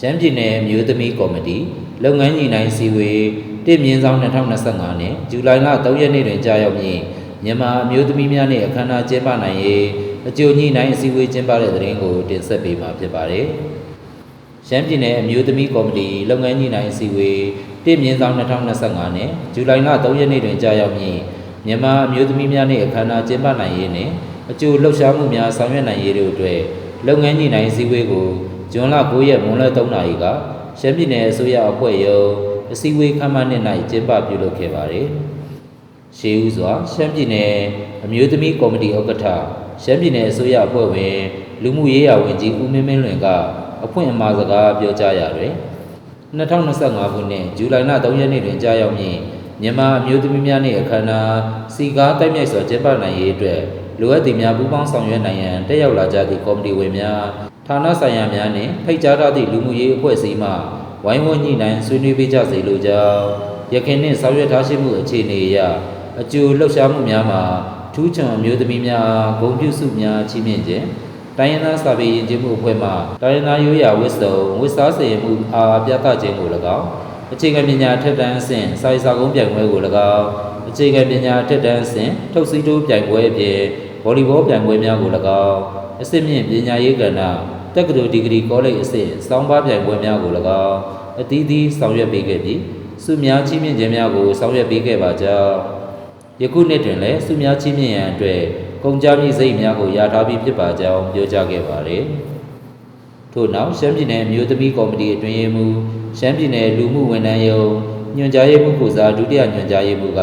ရှမ်းပြည်နယ်မြို့သမီးကော်မတီလုပ်ငန်းညီနိုင်စည်းဝေးတစ်မြင်းဆောင်2025နဲ့ဇူလိုင်လ3ရက်နေ့တွင်ကြာရောက်မည်မြန်မာမြို့သမီးများနှင့်အခမ်းအနားကျင်းပနိုင်ရေးအကျိုးညီနိုင်အစည်းအဝေးကျင်းပတဲ့တဲ့ရင်ကိုတင်ဆက်ပေးမှာဖြစ်ပါတယ်ရှမ်းပြည်နယ်အမျိုးသမီးကော်မတီလုပ်ငန်းညီနိုင်အစည်းအဝေးတစ်မြင်းဆောင်2025နဲ့ဇူလိုင်လ3ရက်နေ့တွင်ကြာရောက်မည်မြန်မာအမျိုးသမီးများနှင့်အခမ်းအနားကျင်းပနိုင်ရေးနှင့်အကျိုးလှုပ်ရှားမှုများဆောင်ရွက်နိုင်ရေးတို့အတွက်လုပ်ငန်းညီနိုင်အစည်းအဝေးကို ဇွန်လ9ရက်မွန်းလွဲ3နာရီကရှမ်းပြည်နယ်အစိုးရအဖွဲ့ရုံးအစည်းအဝေးခမ်းမနှစ်၌ကျင်းပပြုလုပ်ခဲ့ပါတယ်။ရှေးဦးစွာရှမ်းပြည်နယ်အမျိုးသမီးကော်မတီဥက္ကဋ္ဌရှမ်းပြည်နယ်အစိုးရအဖွဲ့ဝင်လူမှုရေးရာဝန်ကြီးဦးမင်းမင်းလွင်ကအဖွင့်အမှာစကားပြောကြားရာတွင်2025ခုနှစ်ဇူလိုင်လ3ရက်နေ့တွင်ကြာရောက်မည့် မြန်မာအမျိုးသမီးများနှင့်အခမ်းအနားစီကားတိုက်မြိုက်စွာကျင်းပနိုင်ရေးအတွက်လိုအပ်သည့်များပူးပေါင်းဆောင်ရွက်နိုင်ရန်တက်ရောက်လာကြသည့်ကော်မတီဝင်များဌာနဆိုင်ရာများနှင့်ဖိတ်ကြားထားသည့်လူမှုရေးအဖွဲ့အစည်းမှဝိုင်းဝန်းညှိနှိုင်းဆွေးနွေးပေးကြစေလိုကြောင်းရခင်နှင့်ဆောင်ရွက်ထားရှိမှုအခြေအနေအရအကျိုးလှုပ်ရှားမှုများမှာထူးချွန်အမျိုးသမီးများဂုဏ်ပြုစုများချီးမြှင့်ခြင်းတိုင်းရင်းသားစာပေယဉ်ကျေးမှုအဖွဲ့မှတိုင်းရင်းသားရိုးရာဝတ်စုံဝတ်စားစေရမှုအားပြသခြင်းကို၎င်း အခြေခံပညာထက်တန်းအဆင့်စာရေးစာကုန်းပြိုင်ပွဲကို၎င်းအခြေခံပညာထက်တန်းအဆင့်ထုတ်စီးတိုးပြိုင်ပွဲအပြင်ဗော်လီဘောပြိုင်ပွဲများကို၎င်းအစစ်မြင့်ပညာရေးကဏ္ဍတက္ကသိုလ်ဒီဂရီကောလိပ်အဆင့်စောင်းပါပြိုင်ပွဲများကို၎င်းအသီးသီးဆောင်ရွက်ပေးခဲ့ပြီးစုများချီးမြှင့်ခြင်းများကိုဆောင်ရွက်ပေးခဲ့ပါကြောင်းယခုနှစ်တွင်လည်းစုများချီးမြှင့်ရန်အတွက်ကုန်ကြမ်းမြင့်စိတ်များကိုရထားပြီးဖြစ်ပါကြောင်းပြောကြားခဲ့ပါတယ် ထို့နောက်ရှမ်းပြည်နယ်အမျိုးသမီးကော်မတီအတွင်းရေးမှူးရှမ်းပြည်နယ်လူမှုဝန်ထမ်းရုံးညွှန်ကြားရေးမှူးကိုစားဒုတိယညွှန်ကြားရေးမှူးက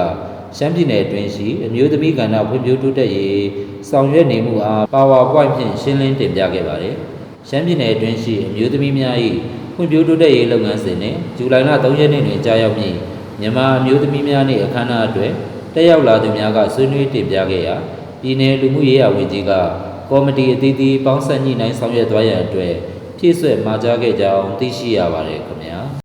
ရှမ်းပြည်နယ်အတွင်းရှိအမျိုးသမီးကဏ္ဍဖွံ့ဖြိုးတိုးတက်ရေးဆောင်ရွက်နေမှုအား PowerPoint ဖြင့်ရှင်းလင်းတင်ပြခဲ့ပါတယ်။ရှမ်းပြည်နယ်အတွင်းရှိအမျိုးသမီးများ၏ဖွံ့ဖြိုးတိုးတက်ရေးလုပ်ငန်းစဉ်နှင့်ဇူလိုင်လ3ရက်နေ့တွင်ကြာရောက်မည့်မြန်မာအမျိုးသမီးများနှင့်အခမ်းအနားအတွက်တက်ရောက်လာသူများကဆွေးနွေးတင်ပြခဲ့ရာပြည်내လူမှုရေးရာဝန်ကြီးကကော်မတီအသီးသီးပေါင်းစပ်ညှိနှိုင်းဆောင်ရွက်သွားရန်အတွက် ဖြည့်ဆွက်မှာကြားခဲ့ကြောင်းသိရှိရပါတယ်ခင်ဗျာ။